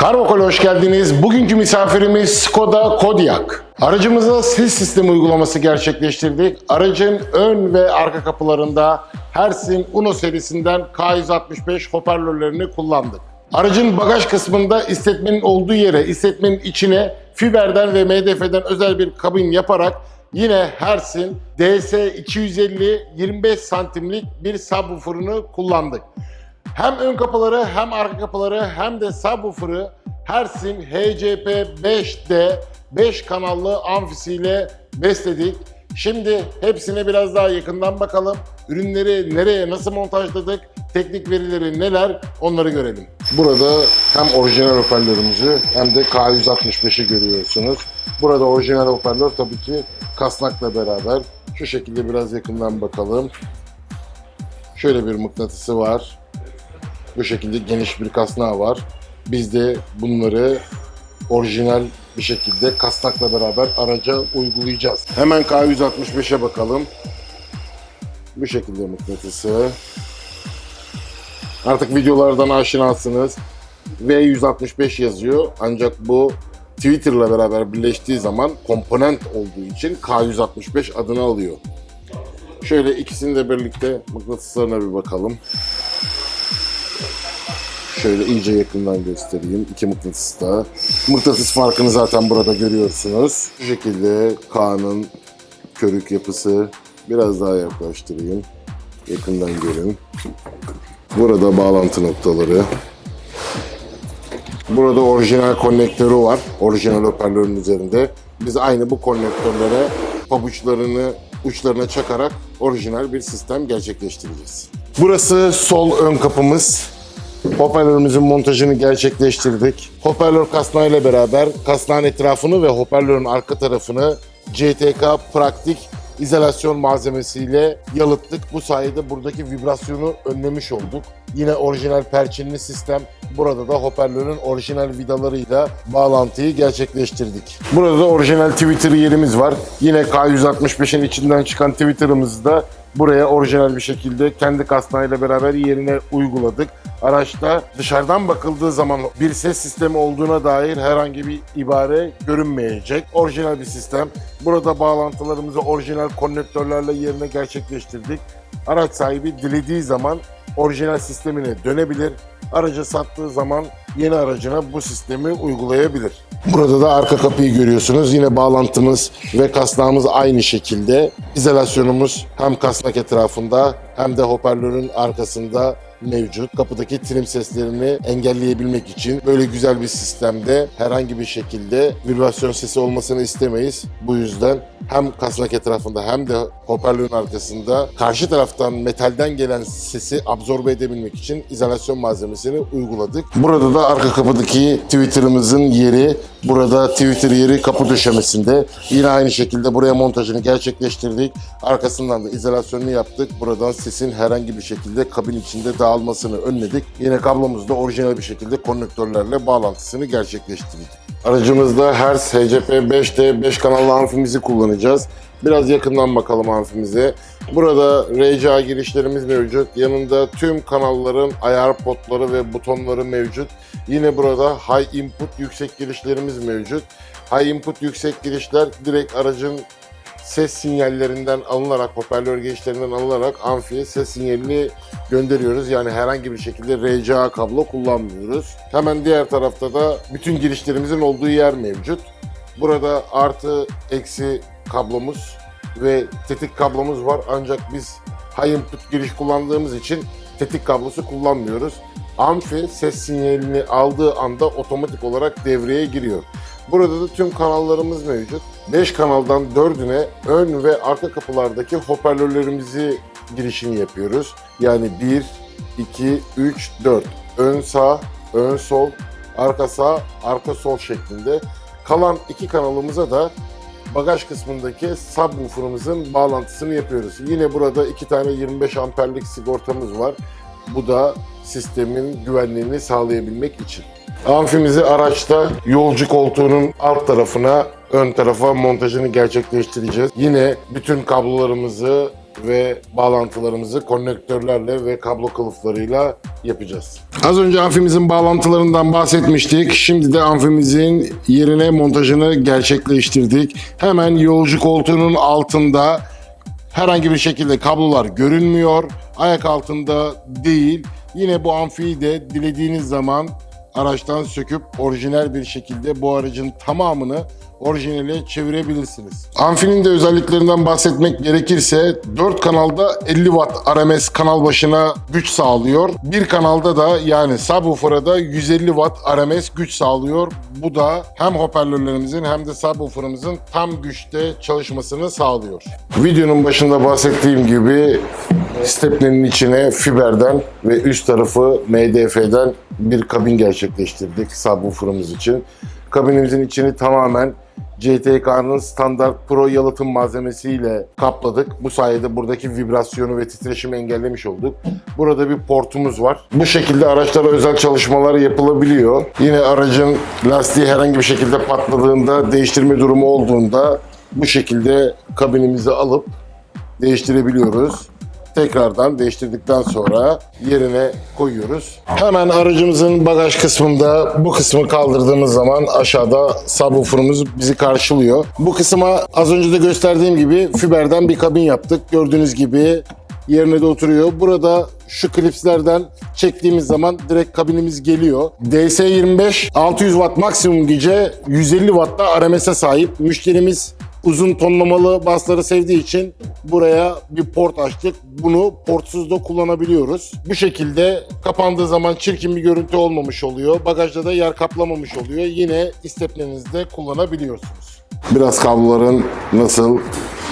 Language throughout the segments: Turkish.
Karvokol hoş geldiniz. Bugünkü misafirimiz Skoda Kodiaq. Aracımıza ses sistemi uygulaması gerçekleştirdik. Aracın ön ve arka kapılarında Hersin Uno serisinden K165 hoparlörlerini kullandık. Aracın bagaj kısmında istetmenin olduğu yere, istetmenin içine fiberden ve MDF'den özel bir kabin yaparak yine Hersin DS 250 25 santimlik bir subwoofer'ını kullandık. Hem ön kapıları hem arka kapıları hem de subwoofer'ı Hersin HCP 5D 5 kanallı amfisiyle besledik. Şimdi hepsine biraz daha yakından bakalım. Ürünleri nereye nasıl montajladık, teknik verileri neler onları görelim. Burada hem orijinal hoparlörümüzü hem de K165'i görüyorsunuz. Burada orijinal hoparlör tabii ki kasnakla beraber. Şu şekilde biraz yakından bakalım. Şöyle bir mıknatısı var. Bu şekilde geniş bir kasnağı var. Biz de bunları orijinal bir şekilde kasnakla beraber araca uygulayacağız. Hemen K165'e bakalım. Bu şekilde mıknatısı. Artık videolardan aşinasınız. V165 yazıyor ancak bu Twitter'la beraber birleştiği zaman komponent olduğu için K165 adını alıyor. Şöyle ikisini de birlikte mıknatıslarına bir bakalım. Şöyle iyice yakından göstereyim. İki mıknatıs da. Mıknatıs farkını zaten burada görüyorsunuz. Bu şekilde K'nın körük yapısı. Biraz daha yaklaştırayım. Yakından görün. Burada bağlantı noktaları. Burada orijinal konnektörü var. Orijinal hoparlörün üzerinde. Biz aynı bu konnektörlere pabuçlarını uçlarına çakarak orijinal bir sistem gerçekleştireceğiz. Burası sol ön kapımız. Hoparlörümüzün montajını gerçekleştirdik. Hoparlör kasnağıyla beraber kasnağın etrafını ve hoparlörün arka tarafını CTK Praktik izolasyon malzemesiyle yalıttık. Bu sayede buradaki vibrasyonu önlemiş olduk. Yine orijinal perçinli sistem. Burada da hoparlörün orijinal vidalarıyla bağlantıyı gerçekleştirdik. Burada da orijinal Twitter yerimiz var. Yine K165'in içinden çıkan Twitter'ımızı da buraya orijinal bir şekilde kendi kasnağıyla beraber yerine uyguladık. Araçta dışarıdan bakıldığı zaman bir ses sistemi olduğuna dair herhangi bir ibare görünmeyecek. Orijinal bir sistem. Burada bağlantılarımızı orijinal konnektörlerle yerine gerçekleştirdik. Araç sahibi dilediği zaman orijinal sistemine dönebilir. Aracı sattığı zaman yeni aracına bu sistemi uygulayabilir. Burada da arka kapıyı görüyorsunuz. Yine bağlantımız ve kasnağımız aynı şekilde. İzolasyonumuz hem kasnak etrafında hem de hoparlörün arkasında mevcut. Kapıdaki trim seslerini engelleyebilmek için böyle güzel bir sistemde herhangi bir şekilde vibrasyon sesi olmasını istemeyiz. Bu yüzden hem kasnak etrafında hem de hoparlörün arkasında karşı taraftan metalden gelen sesi absorbe edebilmek için izolasyon malzemesini uyguladık. Burada da arka kapıdaki Twitter'ımızın yeri, burada Twitter yeri kapı döşemesinde. Yine aynı şekilde buraya montajını gerçekleştirdik. Arkasından da izolasyonunu yaptık. Buradan sesin herhangi bir şekilde kabin içinde dağılmasını önledik. Yine kablomuzu da orijinal bir şekilde konnektörlerle bağlantısını gerçekleştirdik. Aracımızda Hertz HCP 5D 5 kanallı amfimizi kullanacağız. Biraz yakından bakalım amfimize. Burada RCA girişlerimiz mevcut. Yanında tüm kanalların ayar potları ve butonları mevcut. Yine burada high input yüksek girişlerimiz mevcut. High input yüksek girişler direkt aracın ses sinyallerinden alınarak, hoparlör girişlerinden alınarak amfiye ses sinyalini gönderiyoruz. Yani herhangi bir şekilde RCA kablo kullanmıyoruz. Hemen diğer tarafta da bütün girişlerimizin olduğu yer mevcut. Burada artı eksi kablomuz ve tetik kablomuz var. Ancak biz high input giriş kullandığımız için tetik kablosu kullanmıyoruz. Amfi ses sinyalini aldığı anda otomatik olarak devreye giriyor. Burada da tüm kanallarımız mevcut. 5 kanaldan 4'üne ön ve arka kapılardaki hoparlörlerimizi girişini yapıyoruz. Yani 1, 2, 3, 4. Ön sağ, ön sol, arka sağ, arka sol şeklinde. Kalan iki kanalımıza da bagaj kısmındaki subwoofer'ımızın bağlantısını yapıyoruz. Yine burada iki tane 25 amperlik sigortamız var. Bu da sistemin güvenliğini sağlayabilmek için. Amfimizi araçta yolcu koltuğunun alt tarafına, ön tarafa montajını gerçekleştireceğiz. Yine bütün kablolarımızı ve bağlantılarımızı konnektörlerle ve kablo kılıflarıyla yapacağız. Az önce amfimizin bağlantılarından bahsetmiştik. Şimdi de amfimizin yerine montajını gerçekleştirdik. Hemen yolcu koltuğunun altında herhangi bir şekilde kablolar görünmüyor. Ayak altında değil. Yine bu amfiyi de dilediğiniz zaman araçtan söküp orijinal bir şekilde bu aracın tamamını orijinale çevirebilirsiniz. Amfinin de özelliklerinden bahsetmek gerekirse 4 kanalda 50 watt RMS kanal başına güç sağlıyor. Bir kanalda da yani subwoofer'a da 150 watt RMS güç sağlıyor. Bu da hem hoparlörlerimizin hem de subwoofer'ımızın tam güçte çalışmasını sağlıyor. Videonun başında bahsettiğim gibi stepnenin içine fiberden ve üst tarafı MDF'den bir kabin gerçekleştirdik subwoofer'ımız için. Kabinimizin içini tamamen CTK'nın standart pro yalıtım malzemesiyle kapladık. Bu sayede buradaki vibrasyonu ve titreşimi engellemiş olduk. Burada bir portumuz var. Bu şekilde araçlara özel çalışmalar yapılabiliyor. Yine aracın lastiği herhangi bir şekilde patladığında, değiştirme durumu olduğunda bu şekilde kabinimizi alıp değiştirebiliyoruz. Tekrardan değiştirdikten sonra yerine koyuyoruz. Hemen aracımızın bagaj kısmında bu kısmı kaldırdığımız zaman aşağıda subwoofer'ımız bizi karşılıyor. Bu kısma az önce de gösterdiğim gibi fiberden bir kabin yaptık. Gördüğünüz gibi yerine de oturuyor. Burada şu klipslerden çektiğimiz zaman direkt kabinimiz geliyor. DS25 600 watt maksimum güce 150 watt da RMS'e sahip. Müşterimiz uzun tonlamalı basları sevdiği için buraya bir port açtık. Bunu portsuz da kullanabiliyoruz. Bu şekilde kapandığı zaman çirkin bir görüntü olmamış oluyor. Bagajda da yer kaplamamış oluyor. Yine isteplenizde kullanabiliyorsunuz. Biraz kabloların nasıl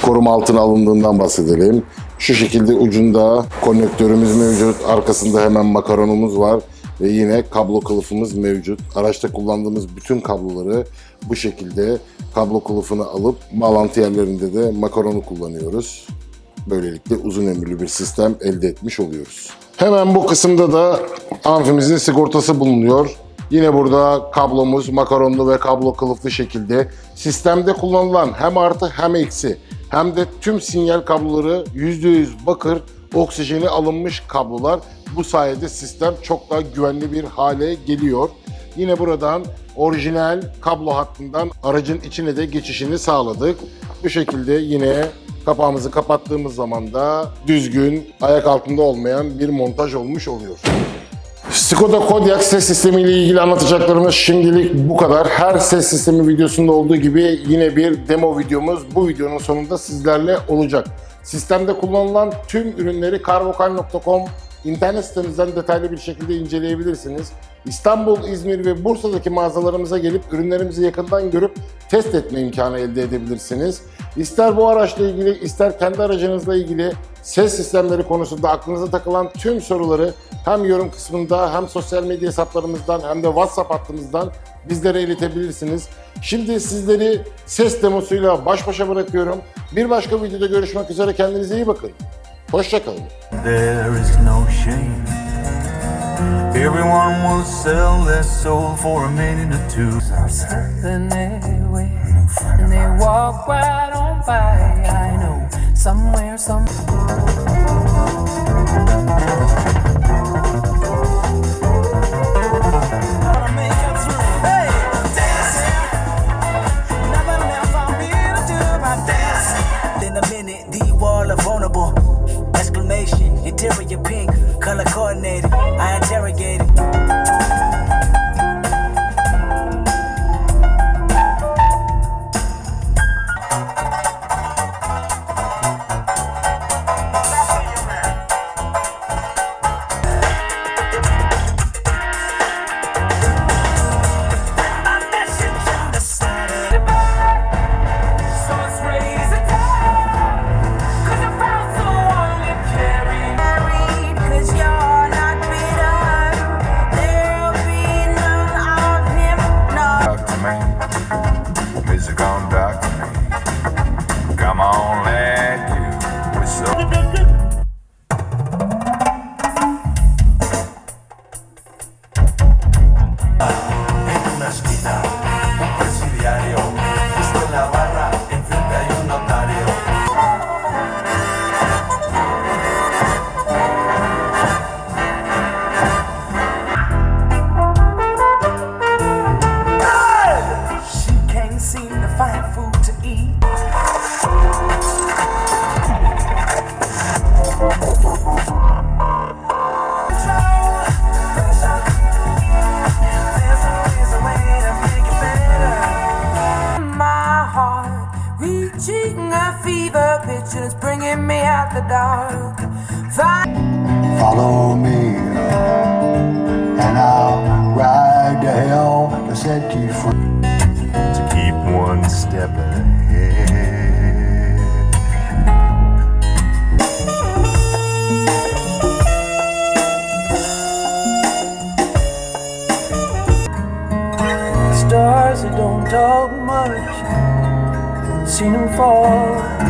koruma altına alındığından bahsedelim. Şu şekilde ucunda konnektörümüz mevcut. Arkasında hemen makaronumuz var. Ve yine kablo kılıfımız mevcut. Araçta kullandığımız bütün kabloları bu şekilde kablo kılıfını alıp bağlantı yerlerinde de makaronu kullanıyoruz. Böylelikle uzun ömürlü bir sistem elde etmiş oluyoruz. Hemen bu kısımda da amfimizin sigortası bulunuyor. Yine burada kablomuz makaronlu ve kablo kılıflı şekilde sistemde kullanılan hem artı hem eksi hem de tüm sinyal kabloları %100 bakır oksijeni alınmış kablolar. Bu sayede sistem çok daha güvenli bir hale geliyor. Yine buradan orijinal kablo hattından aracın içine de geçişini sağladık. Bu şekilde yine kapağımızı kapattığımız zaman da düzgün, ayak altında olmayan bir montaj olmuş oluyor. Skoda Kodiaq ses sistemi ile ilgili anlatacaklarımız şimdilik bu kadar. Her ses sistemi videosunda olduğu gibi yine bir demo videomuz bu videonun sonunda sizlerle olacak. Sistemde kullanılan tüm ürünleri carvokal.com internet sitemizden detaylı bir şekilde inceleyebilirsiniz. İstanbul, İzmir ve Bursa'daki mağazalarımıza gelip ürünlerimizi yakından görüp test etme imkanı elde edebilirsiniz. İster bu araçla ilgili, ister kendi aracınızla ilgili ses sistemleri konusunda aklınıza takılan tüm soruları hem yorum kısmında hem sosyal medya hesaplarımızdan hem de WhatsApp hattımızdan bizlere iletebilirsiniz. Şimdi sizleri ses demosuyla baş başa bırakıyorum. Bir başka videoda görüşmek üzere. Kendinize iyi bakın. Hoşçakalın. There is no shame. Everyone will sell their soul for a minute or two. Then they wait and they walk right on by. I know somewhere, some. find food to eat. My heart reaching a fever pitch and it's bringing me out the dark. Find Follow me, and I'll ride to hell to set you free. Talk much, seen him fall.